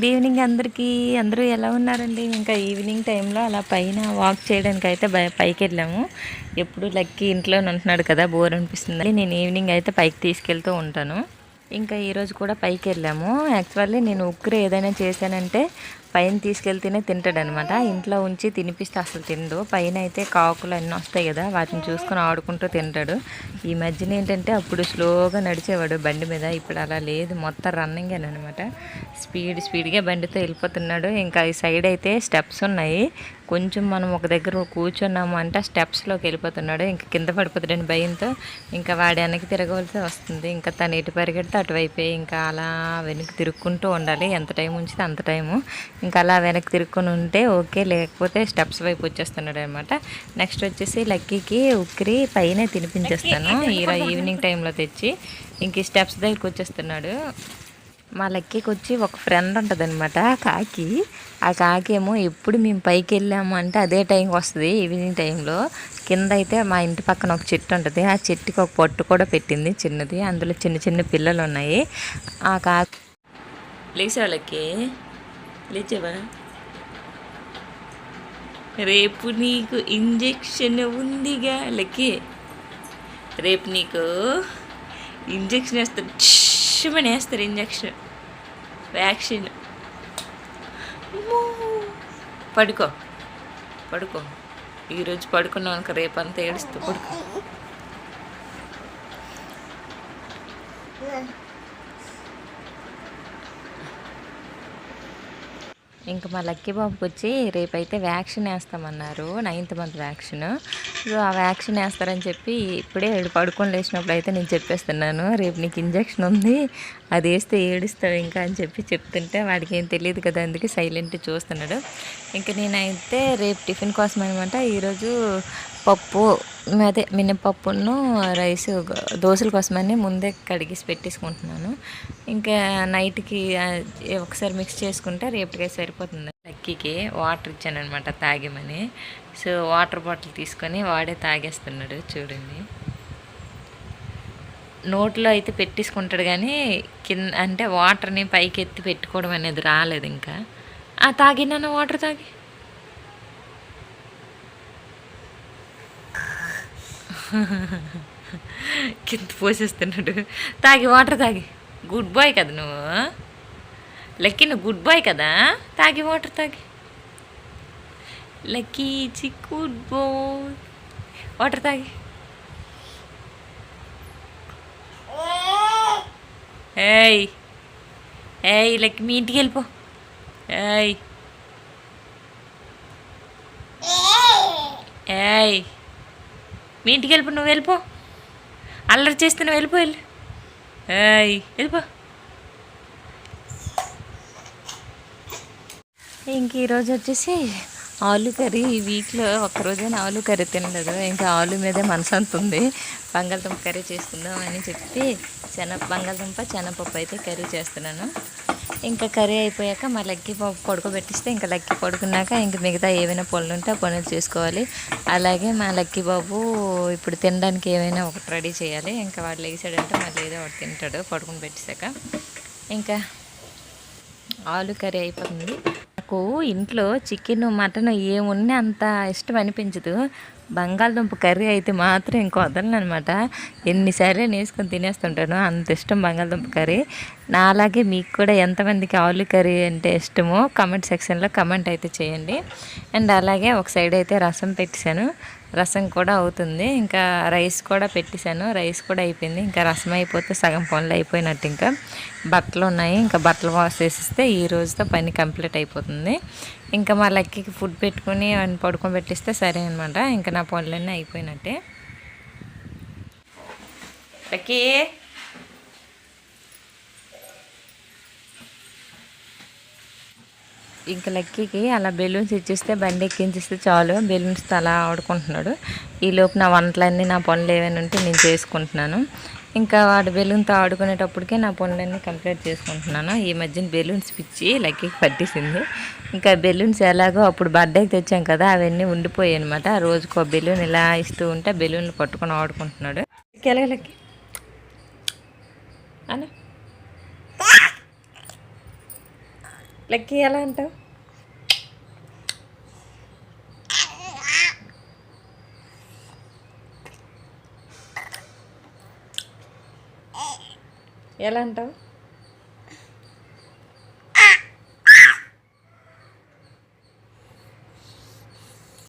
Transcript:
Good evening అందరికీ. అందరూ ఎలా ఉన్నారండి? ఇంకా ఈవినింగ్ టైంలో అలా పైన వాక్ చేయడానికి అయితే బయ- పైకి వెళ్ళాము. ఎప్పుడు లక్కీ ఇంట్లోనే ఉంటున్నాడు కదా బోర్ అనిపిస్తుంది. నేను ఈవినింగ్ అయితే పైకి తీసుకెళ్తూ ఉంటాను. ఇంకా ఈరోజు కూడా పైకి వెళ్ళాము యాక్చువల్లీ నేను ఉక్కురు ఏదైనా చేశానంటే పైన తీసుకెళ్తేనే తింటాడు అనమాట ఇంట్లో ఉంచి తినిపిస్తే అసలు తిండు పైన అయితే కాకులు అన్నీ వస్తాయి కదా వాటిని చూసుకొని ఆడుకుంటూ తింటాడు. ఈ మధ్యన ఏంటంటే అప్పుడు స్లోగా నడిచేవాడు బండి మీద. ఇప్పుడు అలా లేదు. మొత్తం రన్నింగ్ అనమాట స్పీడ్ స్పీడ్గా బండితో వెళ్ళిపోతున్నాడు. ఇంకా ఈ సైడ్ అయితే స్టెప్స్ ఉన్నాయి. కొంచెం మనం ఒక దగ్గర కూర్చున్నాము అంటే స్టెప్స్లోకి వెళ్ళిపోతున్నాడు. ఇంకా కింద పడిపోతాడని భయంతో ఇంకా వాడి వెనక్కి తిరగవలసి వస్తుంది. ఇంకా తను ఎటు పరిగెడితే అటువైపే ఇంకా అలా వెనక్కి తిరుక్కుంటూ ఉండాలి. ఎంత టైం ఉంచితే అంత టైము. ఇంకా అలా వెనక్కి తిరుక్కొని ఉంటే ఓకే లేకపోతే స్టెప్స్ వైపు వచ్చేస్తున్నాడు అనమాట నెక్స్ట్ వచ్చేసి లక్కీకి ఉక్కిరి పైనే తినిపించేస్తాను. ఈరో ఈవినింగ్ టైంలో తెచ్చి ఇంక స్టెప్స్ దగ్గరికి వచ్చేస్తున్నాడు. మా లక్కీకి వచ్చి ఒక ఫ్రెండ్ ఉంటుంది అనమాట కాకి. ఆ కాకి ఏమో ఎప్పుడు మేము పైకి వెళ్ళాము అంటే అదే టైంకి వస్తుంది ఈవినింగ్ టైంలో కింద అయితే మా ఇంటి పక్కన ఒక చెట్టు ఉంటుంది ఆ చెట్టుకి ఒక పొట్టు కూడా పెట్టింది చిన్నది అందులో చిన్న చిన్న పిల్లలు ఉన్నాయి. ఆ కాకి లేచా లక్కీ? లేచావా? రేపు నీకు ఇంజెక్షన్ ఉందిగా లక్కీ. రేపు నీకు ఇంజెక్షన్ వేస్తా. క్షమని వేస్తారు ఇంజక్షన్ వ్యాక్సిన్ పడుకో పడుకో ఈరోజు పడుకున్నావు రేపు అంతా ఏడుస్తూ పడుకో ఇంకా మా లక్కీ బాబుకి వచ్చి రేపైతే వ్యాక్సిన్ వేస్తామన్నారు నైన్త్ మంత్ వ్యాక్సిన్. సో ఆ వ్యాక్సిన్ వేస్తారని చెప్పి ఇప్పుడే ఏడు పడుకొని లేచినప్పుడు అయితే నేను చెప్పేస్తున్నాను రేపు నీకు ఇంజెక్షన్ ఉంది అది వేస్తే ఏడుస్తావు ఇంకా అని చెప్పి చెప్తుంటే వాడికి ఏం తెలియదు కదా అందుకే సైలెంట్ చూస్తున్నాడు. ఇంకా నేనైతే రేపు టిఫిన్ కోసం అనమాట ఈరోజు పప్పు అదే మినపప్పును రైస్ దోశల కోసమని ముందే కడిగేసి పెట్టేసుకుంటున్నాను. ఇంకా నైట్కి ఒకసారి మిక్స్ చేసుకుంటే రేపటికే సరిపోతుంది. లక్కీకి వాటర్ ఇచ్చాను అనమాట తాగమని. సో వాటర్ బాటిల్ తీసుకొని వాడే తాగేస్తున్నాడు చూడండి. నోట్లో అయితే పెట్టేసుకుంటాడు కానీ కింద అంటే వాటర్ని పైకి ఎత్తి పెట్టుకోవడం అనేది రాలేదు ఇంకా. ఆ తాగినాను వాటర్ తాగి. కింద పోసేస్తున్నాడు తాగి వాటర్ తాగి. గుడ్ బాయ్ కదా నువ్వు. లక్కీ నువ్వు గుడ్ బాయ్ కదా? తాగి వాటర్ తాగి. లక్కీ చి గుడ్ బాయ్ వాటర్ తాగి. ఏయ్ ఏయ్ లక్కీ మీ ఇంటికి వెళ్ళిపో. ఏయ్. ఏయ్. మీ ఇంటికి వెళ్ళిపో నువ్వు వెళ్ళిపో. అల్లరి చేస్తే నువ్వు వెళ్ళిపో వెళ్ళి. ఏయ్ వెళ్ళిపో. ఇంక ఈరోజు వచ్చేసి ఆలు కర్రీ. ఈ వీక్లో ఒక్కరోజైనా ఆలు కర్రీ తినలేదు. ఇంకా ఆలు మీదే మనసు అంతుంది బంగాళదుంప కర్రీ చేసుకుందాం అని చెప్పి శన బంగాళదుంప శనగపప్పు అయితే కర్రీ చేస్తున్నాను. ఇంకా కర్రీ అయిపోయాక మా లక్కీ పప్పు పడుకోబెట్టిస్తే ఇంకా లక్కీ పడుకున్నాక ఇంక మిగతా ఏమైనా పనులు ఉంటే ఆ పనులు చేసుకోవాలి. అలాగే మా లక్కీ బాబు ఇప్పుడు తినడానికి ఏమైనా ఒకటి రెడీ చేయాలి. ఇంకా వాడు లేచాడంటే మళ్ళీ ఏదో ఒకటి తింటాడు పడుకుని పెట్టేశాక. ఇంకా ఆలు కర్రీ అయిపోతుంది. నాకు ఇంట్లో చికెన్ మటన్ ఏమున్నా అంత ఇష్టం అనిపించదు. బంగాళదుంప కర్రీ అయితే మాత్రం ఇంకో వదలను అనమాట ఎన్నిసార్లు వేసుకొని తినేస్తుంటాను. అంత ఇష్టం బంగాళదుంప కర్రీ. నా అలాగే మీకు కూడా ఎంతమందికి ఆలు కర్రీ అంటే ఇష్టమో కమెంట్ సెక్షన్లో కమెంట్ అయితే చేయండి. అండ్ అలాగే ఒక సైడ్ అయితే రసం పెట్టేశాను. రసం కూడా అవుతుంది. ఇంకా రైస్ కూడా పెట్టేశాను. రైస్ కూడా అయిపోయింది. ఇంకా రసం అయిపోతే సగం పనులు అయిపోయినట్టు ఇంకా బట్టలు ఉన్నాయి. ఇంకా బట్టలు వాష్ చేసిస్తే ఈ రోజుతో పని కంప్లీట్ అయిపోతుంది. ఇంకా మా లక్కీకి ఫుడ్ పెట్టుకుని పడుకొని పెట్టిస్తే సరే అనమాట ఇంకా నా పనులన్నీ అయిపోయినట్టే. లక్కీ ఇంకా లక్కీకి అలా బెలూన్స్ ఇచ్చిస్తే బండి ఎక్కించిస్తే చాలు. బెలూన్స్తో అలా ఆడుకుంటున్నాడు. ఈ లోపు నా వంటలన్నీ నా పనులు ఏమైనా ఉంటే నేను చేసుకుంటున్నాను. ఇంకా వాడు బెలూన్తో ఆడుకునేటప్పటికే నా పనులన్నీ కంప్లీట్ చేసుకుంటున్నాను. ఈ మధ్యన బెలూన్స్ పిచ్చి లక్కీకి పట్టేసింది. ఇంకా బెలూన్స్ ఎలాగో అప్పుడు బర్త్డేకి తెచ్చాం కదా అవన్నీ ఉండిపోయాయి అనమాట రోజుకో బెలూన్ ఇలా ఇస్తూ ఉంటే బెలూన్లు పట్టుకొని ఆడుకుంటున్నాడు. లక్కీ? అలా లెక్కి ఎలా అంటావు? ఎలా అంటావు?